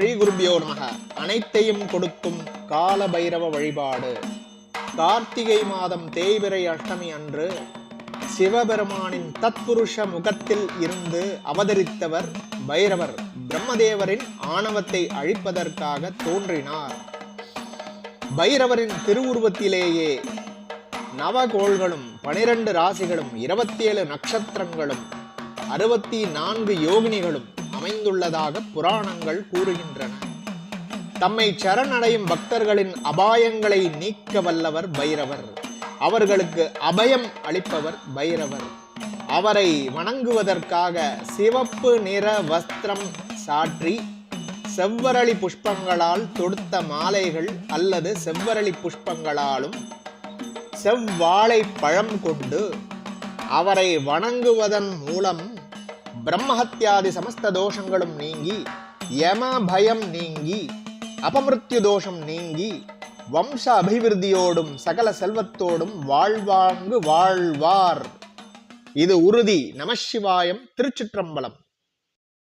ஸ்ரீ குருபியோ நமக அனைத்தையும் கொடுக்கும் கால பைரவ வழிபாடு. கார்த்திகை மாதம் தேய்பிரை அஷ்டமி அன்று சிவபெருமானின் தத்புருஷ முகத்தில் இருந்து அவதரித்தவர் பைரவர். பிரம்மதேவரின் ஆணவத்தை அழிப்பதற்காக தோன்றினார். பைரவரின் திருவுருவத்திலேயே நவகோள்களும் பனிரெண்டு ராசிகளும் இருபத்தி ஏழு நட்சத்திரங்களும் அறுபத்தி நான்கு யோகினிகளும் அமைந்துள்ளதாக புராணங்கள் கூறுகின்றன. தம்மை சரணடையும் பக்தர்களின் அபாயங்களை நீக்க வல்லவர் பைரவர். அவர்களுக்கு அபயம் அளிப்பவர் பைரவர். அவரை வணங்குவதற்காக சிவப்பு நிற வஸ்திரம் சாற்றி செவ்வரளி புஷ்பங்களால் தொடுத்த மாலைகள் அல்லது செவ்வரளி புஷ்பங்களாலும் செவ்வாழை பழம் கொண்டு அவரை வணங்குவதன் மூலம் பிரம்மஹத்தியாதி சமஸ்த தோஷங்களும் நீங்கி யம பயம் நீங்கி அபமிருத்யு தோஷம் நீங்கி வம்ச அபிவிருத்தியோடும் சகல செல்வத்தோடும் வாழ்வாங்கு வாழ்வார். இது உறுதி. நமசிவாயம் திருச்சிற்றம்பலம்.